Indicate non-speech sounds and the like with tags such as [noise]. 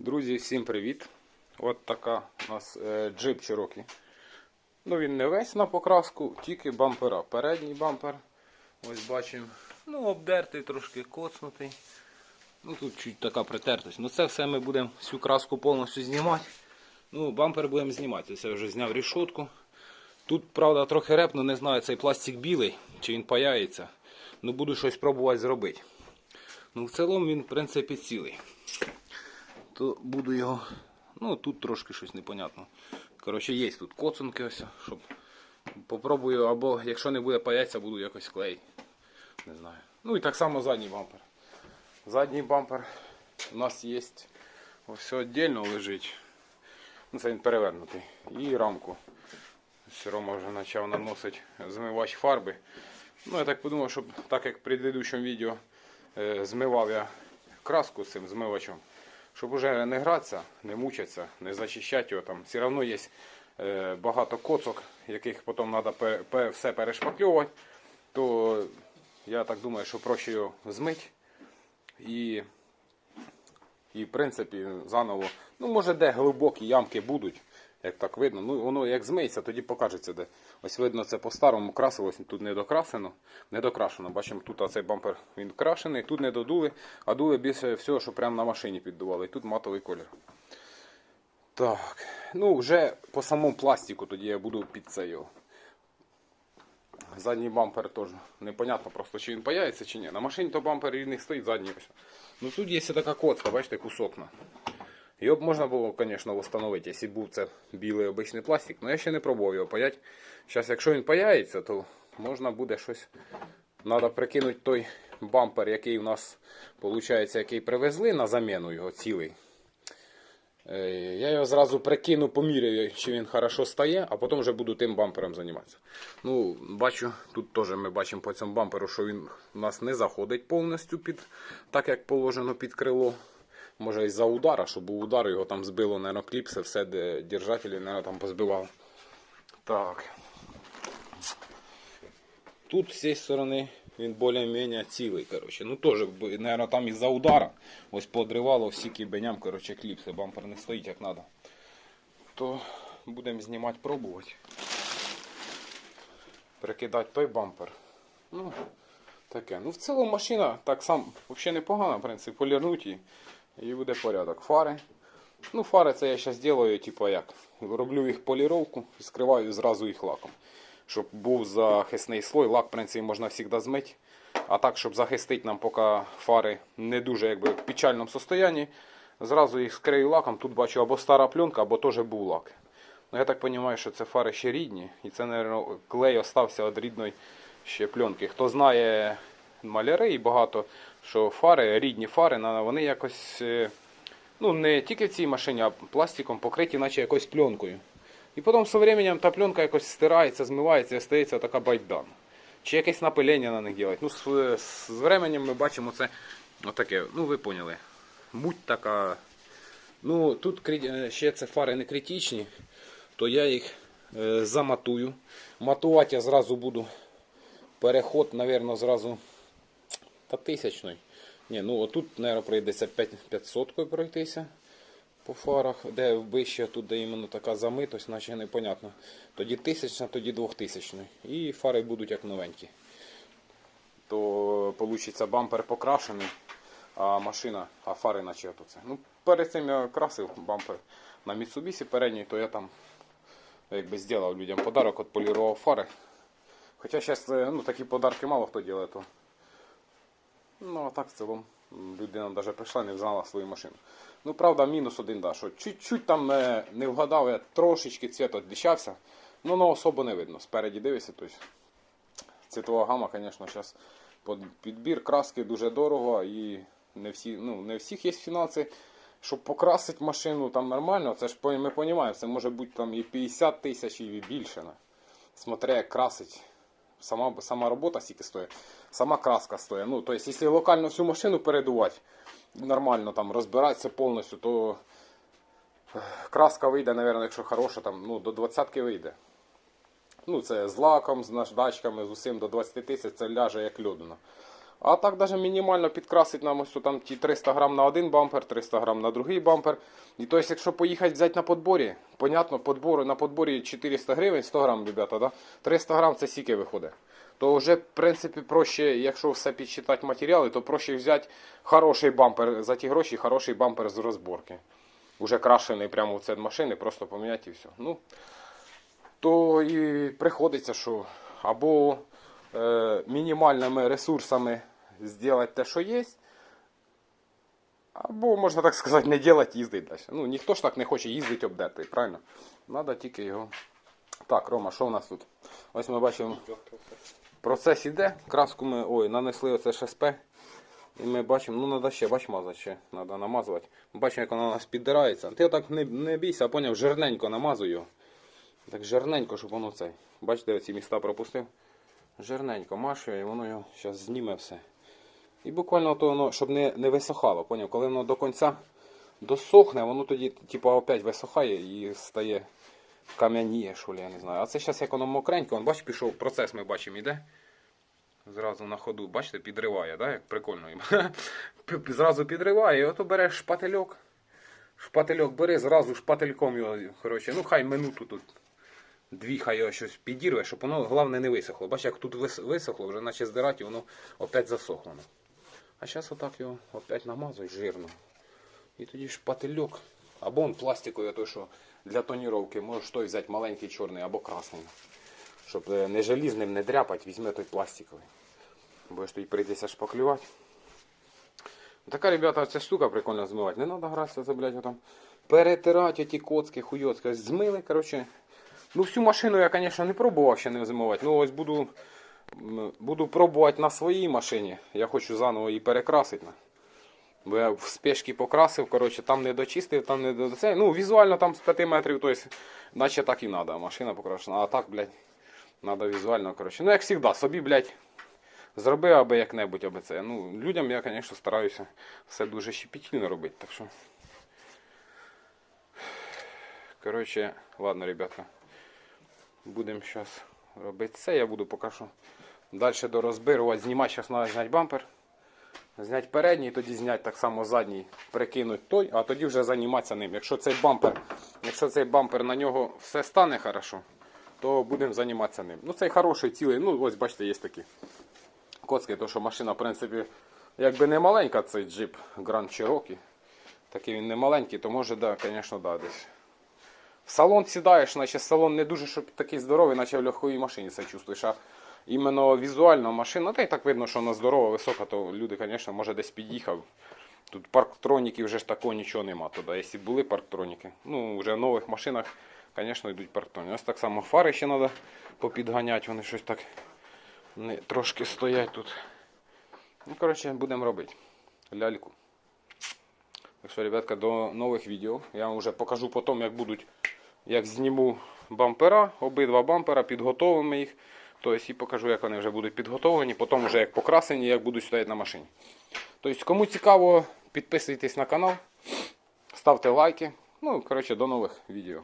Друзі, всім привіт! От така у нас е, джип Cherokee. Ну він не весь на покраску, тільки бампера. Передній бампер. Ось бачимо. Ну, обдертий, трошки коцнутий. Ну тут чуть така притертость. Ну це все ми будемо всю краску повністю знімати. Ну, бампер будемо знімати. Ось я вже зняв рішотку. Тут, правда, трохи репно, не знаю, цей пластик білий, чи він паяється. Ну буду щось пробувати зробити. Ну, в цілому він, в принципі, цілий то буду його. Ну тут трошки щось непонятно. Коротше, є тут коцунки ось, щоб попробую, або якщо не буде паятися, буду якось клеїти. Не знаю. Ну і так само задній бампер. Задній бампер у нас є ось все віддільно лежить. Ну, це він перевернутий. І рамку. Рома вже почав наносити змивач фарби. Ну, я так подумав, щоб так як в предыдущому відео е, змивав я краску з цим змивачем, щоб уже не гратися, не мучитися, не зачищати його там. Все одно є е, багато коцок, яких потім треба все перешпакльовувати, то я так думаю, що проще його змити і, і в принципі заново, ну може де глибокі ямки будуть, як так видно. Ну воно як змиється, тоді покажеться де. Ось видно, це по-старому красилось, тут не докрасено, не докрашено. Бачимо, тут цей бампер він крашений, тут не додули, а дули більше всього, що прямо на машині піддували. І тут матовий колір. Так, ну вже по самому пластику тоді я буду під це його. Задній бампер теж непонятно просто, чи він паяється, чи ні. На машині то бампер рідний стоїть, задній ось. Ну тут є така коцка, бачите, кусок. Його б можна було, звісно, встановити, якщо був це білий обичний пластик, але я ще не пробував його паяти. Зараз, якщо він паяється, то можна буде щось. Треба прикинути той бампер, який у нас, виходить, який привезли на заміну його цілий. Е, Я його зразу прикину, поміряю, чи він хорошо стає, а потім вже буду тим бампером займатися. Ну, бачу, тут теж ми бачимо по цьому бамперу, що він у нас не заходить повністю під, так як положено під крило. Може із-за удара, щоб був удар, його там збило, наверное, кліпси, все, де держателі, наверное, там позбивало. Так. Тут з цієї сторони він більш-менш цілий, коротше. Ну теж, наверное, там із-за удара ось подривало всі кібеням, коротше, кліпси, бампер не стоїть як треба. То будемо знімати, пробувати. Прикидати той бампер. Ну, таке. Ну, в цілому машина так сам взагалі непогана, в принципі, полірнуть її. І буде порядок. Фари. Ну, фари це я зараз роблю, типу як. Роблю їх поліровку і скриваю зразу їх лаком. Щоб був захисний слой, лак, в принципі, можна завжди змити. А так, щоб захистити нам, поки фари не дуже якби, в печальному стані, зразу їх скрию лаком. Тут бачу або стара пленка, або теж був лак. Ну, я так розумію, що це фари ще рідні. І це, мабуть, клей остався від рідної ще пленки. Хто знає маляри і багато, що фари, рідні фари, вони якось е, ну, не тільки в цій машині, а пластиком покриті, наче якоюсь пленкою. І потім з часом та пленка якось стирається, змивається і остається така байдан. Чи якесь напилення на них робити. Ну, з, з временем ми бачимо це отаке, ну ви поняли. Муть така. Ну, тут е, ще це фари не критичні, то я їх е, заматую. Матувати я зразу буду. Переход, мабуть, зразу та тисячний. Ні, ну отут, мабуть, прийдеться 500 пройтися по фарах, де вище тут де іменно така замитость, наче непонятно. Тоді тисячна, тоді двохтисячний. І фари будуть як новенькі. То вийде бампер покрашений, а машина, а фари наче ото. Ну, перед цим я красив бампер на Mitsubishi передній, то я там якби зробив людям подарок, от полірував фари. Хоча зараз ну, такі подарки мало хто робить, Ну, а так в цілому людина навіть прийшла не знала свою машину. Ну, правда, мінус один, да, що чуть-чуть там не, не вгадав, я трошечки цвіт відлічався, ну, ну особо не видно. Спереді дивишся, тобто цвітова гама, звісно, зараз підбір краски дуже дорого і не, всі, ну, не всіх є фінанси. Щоб покрасити машину там нормально, це ж ми розуміємо, це може бути там і 50 тисяч, і більше. на. Смотря як красить. Сама, сама робота стільки стоїть, сама краска стоїть. Ну, тобто, якщо локально всю машину передувати, нормально там розбиратися повністю, то краска вийде, мабуть, якщо хороша, там, ну, до 20-ки вийде. Ну, це з лаком, з наждачками, з усім до 20 тисяч це ляже як льодина. А так даже мінімально підкрасить нам ось там ті 300 грам на один бампер, 300 грам на другий бампер. І то есть, якщо поїхати взяти на подборі, понятно, подбору, на подборі 400 гривень, 100 грам, ребята, да? 300 грам це сіки виходить. То вже, в принципі, проще, якщо все підсчитати матеріали, то проще взяти хороший бампер за ті гроші, хороший бампер з розборки. Уже крашений прямо в це машини, просто поміняти і все. Ну, то і приходиться, що або е, мінімальними ресурсами зробити те, що є, або, можна так сказати, не робити, їздити далі. Ну, ніхто ж так не хоче їздити обдертий, правильно? Треба тільки його. Так, Рома, що у нас тут? Ось ми бачимо, процес іде, краску ми ой, нанесли оце ШСП. І ми бачимо, ну треба ще, бач, мазати ще, треба намазувати. Ми бачимо, як вона у нас піддирається. Ти отак не, не бійся, а поняв, жирненько намазуй його. Так жирненько, щоб воно цей. Бачите, оці міста пропустив. Жирненько машу і воно його зараз зніме все. І буквально то воно, щоб не, не висохало, поняв? Коли воно до кінця досохне, воно тоді типу, опять висохає і стає кам'яніє, що ли, я не знаю. А це зараз як воно мокренько, вон, бач, пішов процес, ми бачимо, іде. Зразу на ходу, бачите, підриває, да? як прикольно їм. [laughs] Зразу підриває, і ото береш шпательок. Шпательок бери, зразу шпательком його, коротше, ну хай минуту тут. Дві хай його щось підірве, щоб воно головне не висохло. Бач, як тут висохло, вже наче здирати, воно опять засохло. А зараз отак його опять намазуй жирно. І тоді шпательок. Або он пластиковий, той, що для тоніровки, можеш той взяти маленький чорний або красний. Щоб е, не желізним не дряпати, візьми той пластиковий. Бо ж тоді прийдеться шпаклювати. Така, ребята, ця штука прикольно змивати. Не треба гратися, це, блядь, там перетирати ті коцки, хуйоцки. Змили, коротше. Ну, всю машину я, звісно, не пробував ще не зимувати. Ну, ось буду, буду пробувати на своїй машині. Я хочу заново її перекрасити. Бо я в спешці покрасив, коротше, там не дочистив, там не до це. Ну, візуально там з 5 метрів, тобто, наче так і треба, машина покрашена. А так, блядь, треба візуально, коротше. Ну, як завжди, собі, блядь, зроби аби як-небудь, аби це. Ну, людям я, звісно, стараюся все дуже щепетільно робити, так що. Коротше, ладно, ребята. Будемо зараз робити це. Я буду поки що далі дорозбирувати. Знімати зараз треба зняти бампер. Зняти передній, тоді зняти так само задній, прикинути той, а тоді вже займатися ним. Якщо цей бампер, якщо цей бампер на нього все стане хорошо, то будемо займатися ним. Ну цей хороший цілий, ну ось бачите, є такі коцки, то що машина, в принципі, якби не маленька, цей джип Grand Cherokee, такий він не маленький, то може, да, звісно, да, десь. Салон сідаєш, наче салон не дуже щоб такий здоровий, наче в легкої машині це чувствуєш. А іменно візуально машина, та й так видно, що вона здорова, висока, то люди, звісно, може десь під'їхав. Тут парктроніків вже ж такого нічого нема. Туди, якщо були парктроніки, ну вже в нових машинах, звісно, йдуть парктроніки. Ось так само фари ще треба попідганяти, вони щось так не, трошки стоять тут. Ну, коротше, будемо робити. Ляльку. Так що, ребятка, до нових відео. Я вам вже покажу потім, як будуть, як зніму бампера, обидва бампера, підготовимо їх. Тобто і покажу, як вони вже будуть підготовлені, потім вже як покрасені, як будуть стояти на машині. Тобто, кому цікаво, підписуйтесь на канал, ставте лайки. Ну, коротше, до нових відео.